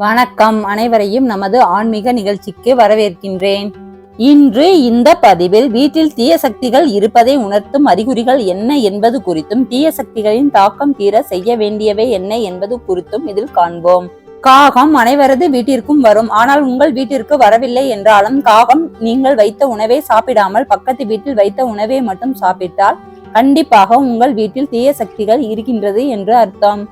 வணக்கம். அனைவரையும் நமது ஆன்மீக நிகழ்ச்சிக்கு வரவேற்கின்றேன். இன்று இந்த பதிவில் வீட்டில் தீய சக்திகள் இருப்பதை உணர்த்தும் அறிகுறிகள் என்ன என்பது குறித்தும் தீய சக்திகளின் தாக்கம் தீர செய்ய வேண்டியவை என்ன என்பது குறித்தும் இதில் காண்போம். காகம் அனைவரது வீட்டிற்கும் வரும். ஆனால் உங்கள் வீட்டிற்கு வரவில்லை என்றாலும் காகம் நீங்கள் வைத்த உணவை சாப்பிடாமல் பக்கத்து வீட்டில் வைத்த உணவை மட்டும் சாப்பிட்டால் கண்டிப்பாக உங்கள் வீட்டில் தீய சக்திகள் இருக்கின்றது என்று அர்த்தம்.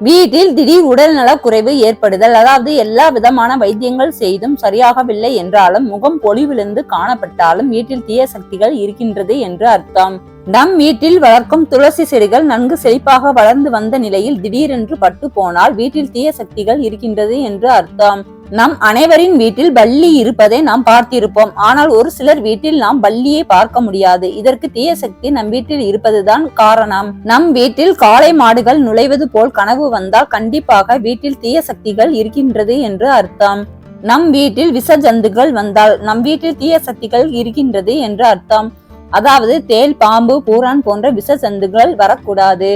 வீட்டில் திடீர் உடல்நல குறைவு ஏற்படுதல் அதாவது எல்லா விதமான வைத்தியங்கள் செய்தும் சரியாகவில்லை என்றாலும் முகம் பொலிவிழுந்து காணப்பட்டாலும் வீட்டில் தீய சக்திகள் இருக்கின்றது என்று அர்த்தம். நம் வீட்டில் வளர்க்கும் துளசி செடிகள் நன்கு செழிப்பாக வளர்ந்து வந்த நிலையில் திடீரென்று பட்டு போனால் வீட்டில் தீய சக்திகள் இருக்கின்றது என்று அர்த்தம். நம் அனைவரின் வீட்டில் பள்ளி இருப்பதை நாம் பார்த்திருப்போம். ஆனால் ஒரு சிலர் வீட்டில் நாம் பள்ளியை பார்க்க முடியாது. இதற்கு தீய சக்தி நம் வீட்டில் இருப்பதுதான் காரணம். நம் வீட்டில் காளை மாடுகள் நுழைவது போல் கனவு வந்தால் கண்டிப்பாக வீட்டில் தீய சக்திகள் இருக்கின்றது என்று அர்த்தம். நம் வீட்டில் விஷ ஜந்துகள் வந்தால் நம் வீட்டில் தீய சக்திகள் இருக்கின்றது என்று அர்த்தம். அதாவது தேல் பாம்பு பூரான் போன்ற விஷ சந்துகள் வரக்கூடாது.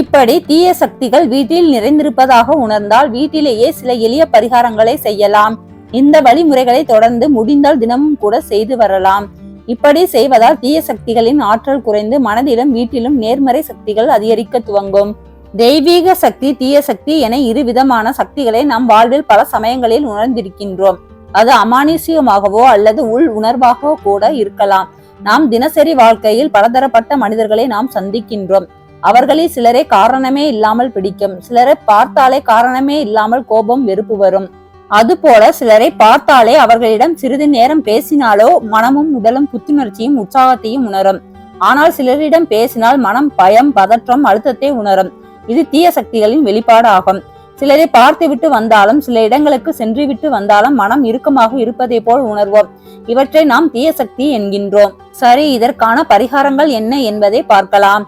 இப்படி தீய சக்திகள் வீட்டில் நிறைந்திருப்பதாக உணர்ந்தால் வீட்டிலேயே சில எளிய பரிகாரங்களை செய்யலாம். இந்த வழிமுறைகளை தொடர்ந்து முடிந்தால் தினமும் கூட செய்து வரலாம். இப்படி செய்வதால் தீய சக்திகளின் ஆற்றல் குறைந்து மனதிலும் வீட்டிலும் நேர்மறை சக்திகள் அதிகரிக்க துவங்கும். தெய்வீக சக்தி தீய சக்தி என இரு விதமான சக்திகளை நம் வாழ்வில் பல சமயங்களில் உணர்ந்திருக்கின்றோம். அது அமானுஷ்யமாகவோ அல்லது உள் உணர்வாகவோ கூட இருக்கலாம். நாம் தினசரி வாழ்க்கையில் பலதரப்பட்ட மனிதர்களை நாம் சந்திக்கின்றோம். அவர்களில் சிலரை காரணமே இல்லாமல் பிடிக்கும். சிலரை பார்த்தாலே காரணமே இல்லாமல் கோபம் வெறுப்பு வரும். அதுபோல சிலரை பார்த்தாலே அவர்களிடம் சிறிது நேரம் பேசினாலோ மனமும் உடலும் புத்துணர்ச்சியும் உற்சாகத்தையும் உணரும். ஆனால் சிலரிடம் பேசினால் மனம் பயம் பதற்றம் அழுத்தத்தை உணரும். இது தீய சக்திகளின் வெளிப்பாடு ஆகும் சிலரை பார்த்துவிட்டு வந்தாலும் சில இடங்களுக்கு சென்றுவிட்டு வந்தாலும் மனம் இறுக்கமாக இருப்பதை போல் உணர்வோம். இவற்றை நாம் தீய சக்தி என்கின்றோம். சரி இதற்கான பரிகாரங்கள் என்ன என்பதை பார்க்கலாம்.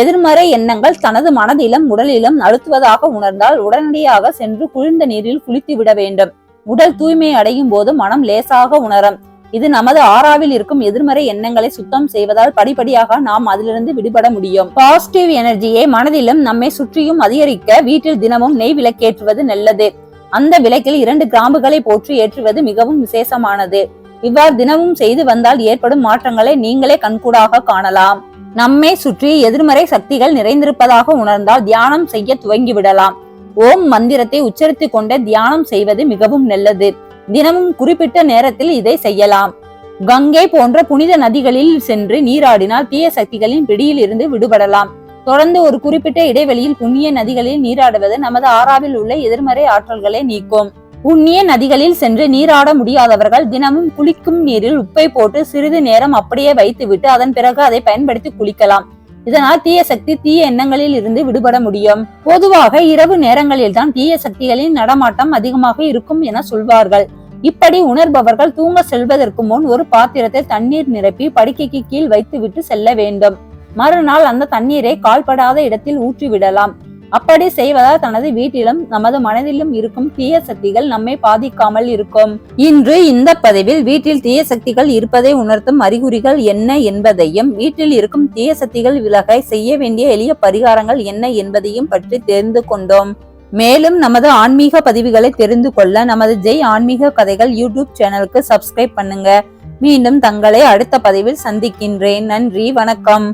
எதிர்மறை எண்ணங்கள் தனது மனதிலும் உடலிலும் அழுத்துவதாக உணர்ந்தால் உடனடியாக சென்று குளிர்ந்த நீரில் குளித்து விட வேண்டும். உடல் தூய்மை அடையும் போது மனம் லேசாக உணரும். இது நமது ஆறாவில் இருக்கும் எதிர்மறை எண்ணங்களை சுத்தம் செய்வதால் படிப்படியாக நாம் அதிலிருந்து விடுபட முடியும். பாசிட்டிவ் எனர்ஜியை மனதிலும் நம்மை சுற்றியும் அதிகரிக்க வீட்டில் தினமும் நெய் விளக்கேற்றுவது நல்லது. அந்த விளக்கில் இரண்டு கிராம்புகளை போற்றி ஏற்றுவது மிகவும் விசேஷமானது. இவ்வாறு தினமும் செய்து வந்தால் ஏற்படும் மாற்றங்களை நீங்களே கண்கூடாக காணலாம். நம்மை சுற்றி எதிர்மறை சக்திகள் நிறைந்திருப்பதாக உணர்ந்தால் தியானம் செய்ய துவங்கி விடலாம் ஓம் மந்திரத்தை உச்சரித்துக் கொண்டு தியானம் செய்வது மிகவும் நல்லது. தினமும் குறிப்பிட்ட நேரத்தில் இதை செய்யலாம். கங்கை போன்ற புனித நதிகளில் சென்று நீராடினால் தீய சக்திகளின் பிடியில் இருந்து விடுபடலாம். தொடர்ந்து ஒரு குறிப்பிட்ட இடைவெளியில் புண்ணிய நதிகளில் நீராடுவது நமது ஆறாவில் உள்ள எதிர்மறை ஆற்றல்களை நீக்கும். புண்ணிய நதிகளில் சென்று நீராட முடியாதவர்கள் தினமும் குளிக்கும் நீரில் உப்பை போட்டு சிறிது நேரம் அப்படியே வைத்துவிட்டு அதன் பிறகு அதை பயன்படுத்தி குளிக்கலாம். இதனால் தீய சக்தி தீய எண்ணங்களில் இருந்து விடுபட முடியும். பொதுவாக இரவு நேரங்களில் தான் தீய சக்திகளின் நடமாட்டம் அதிகமாக இருக்கும் என சொல்வார்கள். இப்படி உணர்பவர்கள் தூங்க செல்வதற்கு முன் ஒரு பாத்திரத்தை தண்ணீர் நிரப்பி படுக்கைக்கு கீழ் வைத்துவிட்டு செல்ல வேண்டும். மறுநாள் அந்த தண்ணீரை கால்படாத இடத்தில் ஊற்றிவிடலாம். அப்படி செய்வதால் தனது வீட்டிலும் நமது மனதிலும் இருக்கும் தீய சக்திகள் நம்மை பாதிக்காமல் இருக்கும். இன்று இந்த பதிவில் வீட்டில் தீய சக்திகள் இருப்பதை உணர்த்தும் அறிகுறிகள் என்ன என்பதையும் வீட்டில் இருக்கும் தீய சக்திகள் விலக செய்ய வேண்டிய எளிய பரிகாரங்கள் என்ன என்பதையும் பற்றி தெரிந்து கொண்டோம். மேலும் நமது ஆன்மீக பதிவுகளை தெரிந்து கொள்ள நமது ஜெய் ஆன்மீக கதைகள் யூடியூப் சேனலுக்கு சப்ஸ்கிரைப் பண்ணுங்க. மீண்டும் தங்களை அடுத்த பதிவில் சந்திக்கின்றேன். நன்றி வணக்கம்.